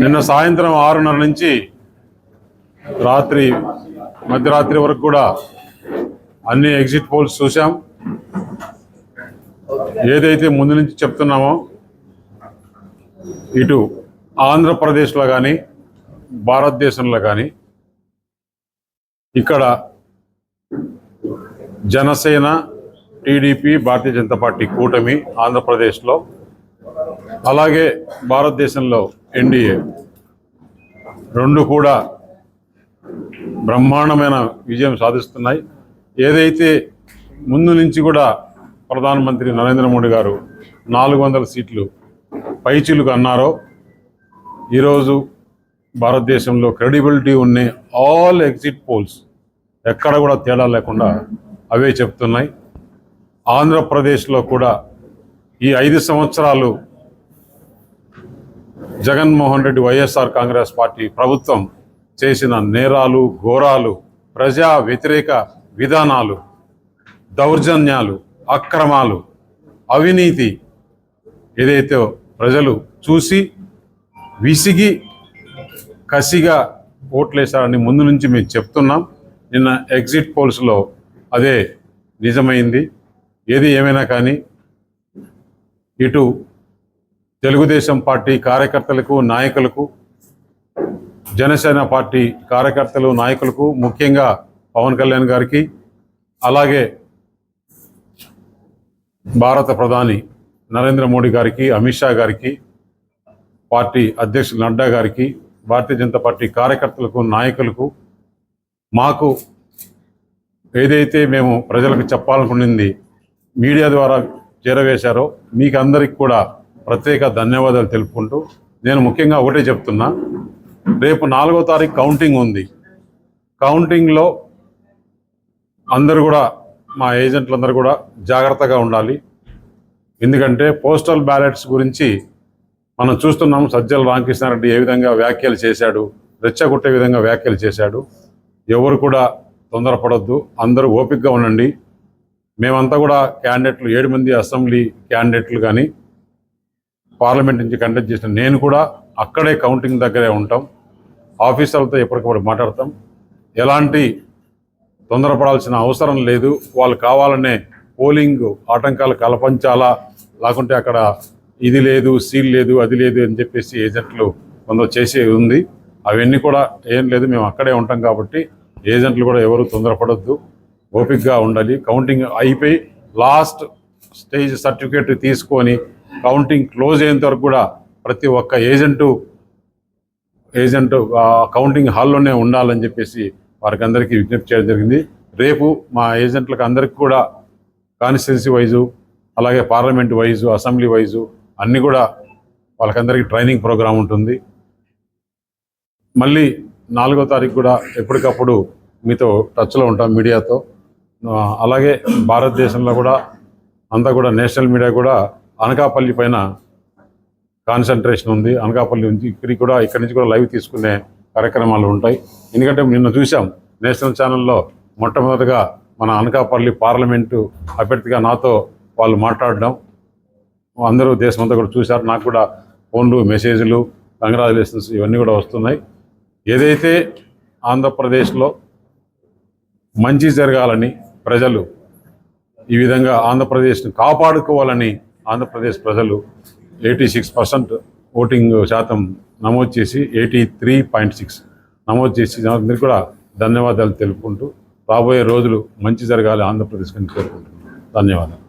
నిన్న సాయంత్రం ఆరున్నర నుంచి రాత్రి మధ్యరాత్రి వరకు కూడా అన్ని ఎగ్జిట్ పోల్స్ చూసాం ఏదైతే ముందు నుంచి చెప్తున్నామో ఇటు ఆంధ్రప్రదేశ్లో కానీ భారతదేశంలో కానీ ఇక్కడ జనసేన టీడీపీ భారతీయ జనతా పార్టీ కూటమి ఆంధ్రప్రదేశ్లో అలాగే భారతదేశంలో ఎన్డీఏ రెండు కూడా బ్రహ్మాండమైన విజయం సాధిస్తున్నాయి. ఏదైతే ముందు నుంచి కూడా ప్రధానమంత్రి నరేంద్ర మోడీ గారు నాలుగు వందల సీట్లు పైచిలుకు అన్నారో ఈరోజు భారతదేశంలో క్రెడిబిలిటీ ఉన్న ఆల్ ఎగ్జిట్ పోల్స్ ఎక్కడ కూడా తేడా లేకుండా అవే చెప్తున్నాయి. ఆంధ్రప్రదేశ్లో కూడా ఈ ఐదు సంవత్సరాలు Jaganmohan Reddy YSR Congress party ప్రభుత్వం చేసిన నేరాలు ఘోరాలు ప్రజా వ్యతిరేక విధానాలు దౌర్జన్యాలు అక్రమాలు అవినీతి ఏదైతే ప్రజలు చూసి విసిగి కసిగా ఓట్లేశారని ముందు నుంచి మేము చెప్తున్నాం. నిన్న ఎగ్జిట్ పోల్స్లో అదే నిజమైంది. ఏది ఏమైనా కానీ ఇటు తెలుగుదేశం పార్టీ కార్యకర్తలకు నాయకులకు జనసేన పార్టీ కార్యకర్తలు నాయకులకు ముఖ్యంగా పవన్ కళ్యాణ్ గారికి అలాగే భారత ప్రధాని నరేంద్ర మోడీ గారికి అమిత్ షా గారికి పార్టీ అధ్యక్షులు నడ్డా గారికి భారతీయ జనతా పార్టీ కార్యకర్తలకు నాయకులకు మాకు ఏదైతే మేము ప్రజలకు చెప్పాలనుకున్నది మీడియా ద్వారా చేరవేశారో మీకు అందరికి కూడా ప్రత్యేక ధన్యవాదాలు తెలుపుకుంటూ నేను ముఖ్యంగా ఒకటే చెప్తున్నా. రేపు నాలుగో తారీఖు కౌంటింగ్ ఉంది. కౌంటింగ్లో అందరూ కూడా మా ఏజెంట్లందరూ కూడా జాగ్రత్తగా ఉండాలి. ఎందుకంటే పోస్టల్ బ్యాలెట్స్ గురించి మనం చూస్తున్నాం. సజ్జల రామకృష్ణారెడ్డి ఏ విధంగా వ్యాఖ్యలు చేశాడు రెచ్చగొట్టే విధంగా వ్యాఖ్యలు చేశాడు. ఎవరు కూడా తొందరపడొద్దు. అందరూ ఓపికగా ఉండండి. మేమంతా కూడా క్యాండిడేట్లు ఏడు మంది అసెంబ్లీ క్యాండిడేట్లు కానీ పార్లమెంట్ నుంచి కండక్ట్ చేసిన నేను కూడా అక్కడే కౌంటింగ్ దగ్గరే ఉంటాం. ఆఫీసర్లతో ఎప్పటికప్పుడు మాట్లాడతాం. ఎలాంటి తొందరపడాల్సిన అవసరం లేదు. వాళ్ళు కావాలనే పోలింగ్ ఆటంకాలు కల్పించాలా లేకుంటే అక్కడ ఇది లేదు సీల్ లేదు అది లేదు అని చెప్పేసి ఏజెంట్లు కొందరు చేసే ఉంది. అవన్నీ కూడా ఏం లేదు మేము అక్కడే ఉంటాం కాబట్టి ఏజెంట్లు కూడా ఎవరు తొందరపడద్దు. ఓపిక్గా ఉండాలి. కౌంటింగ్ అయిపోయి లాస్ట్ స్టేజ్ సర్టిఫికేట్ తీసుకొని కౌంటింగ్ క్లోజ్ అయ్యేంత వరకు కూడా ప్రతి ఒక్క ఏజెంటు ఏజెంట్ కౌంటింగ్ హాల్లోనే ఉండాలని చెప్పేసి వారికి అందరికీ విజ్ఞప్తి చేయడం జరిగింది. రేపు మా ఏజెంట్లకు అందరికీ కూడా కాన్స్టిట్యున్సీ వైజు అలాగే పార్లమెంట్ వైజు అసెంబ్లీ వైజు అన్నీ కూడా వాళ్ళకందరికీ ట్రైనింగ్ ప్రోగ్రాం ఉంటుంది. మళ్ళీ నాలుగో తారీఖు కూడా ఎప్పటికప్పుడు మీతో టచ్లో ఉంటాం మీడియాతో. అలాగే భారతదేశంలో కూడా అంతా కూడా నేషనల్ మీడియా కూడా అనకాపల్లి పైన కాన్సన్ట్రేషన్ ఉంది. అనకాపల్లి నుంచి ఇక్కడికి కూడా ఇక్కడి నుంచి కూడా లైవ్ తీసుకునే కార్యక్రమాలు ఉంటాయి. ఎందుకంటే నిన్న చూసాం నేషనల్ ఛానల్లో మొట్టమొదటిగా మన అనకాపల్లి పార్లమెంటు అభ్యర్థిగా నాతో వాళ్ళు మాట్లాడడం. అందరూ దేశమంతా కూడా చూశారు. నాకు కూడా ఫోన్లు మెసేజ్లు కంగ్రాచులేషన్స్ ఇవన్నీ కూడా వస్తున్నాయి. ఏదైతే ఆంధ్రప్రదేశ్లో మంచి జరగాలని ప్రజలు ఈ విధంగా ఆంధ్రప్రదేశ్ని కాపాడుకోవాలని ఆంధ్రప్రదేశ్ ప్రజలు ఎయిటీ సిక్స్ పర్సెంట్ ఓటింగ్ శాతం నమోదు చేసి ఎయిటీ త్రీ పాయింట్ సిక్స్ నమోదు చేసి అందరికీ కూడా ధన్యవాదాలు తెలుపుకుంటూ రాబోయే రోజులు మంచి జరగాలి ఆంధ్రప్రదేశ్కి అని కోరుకుంటున్నాను. ధన్యవాదాలు.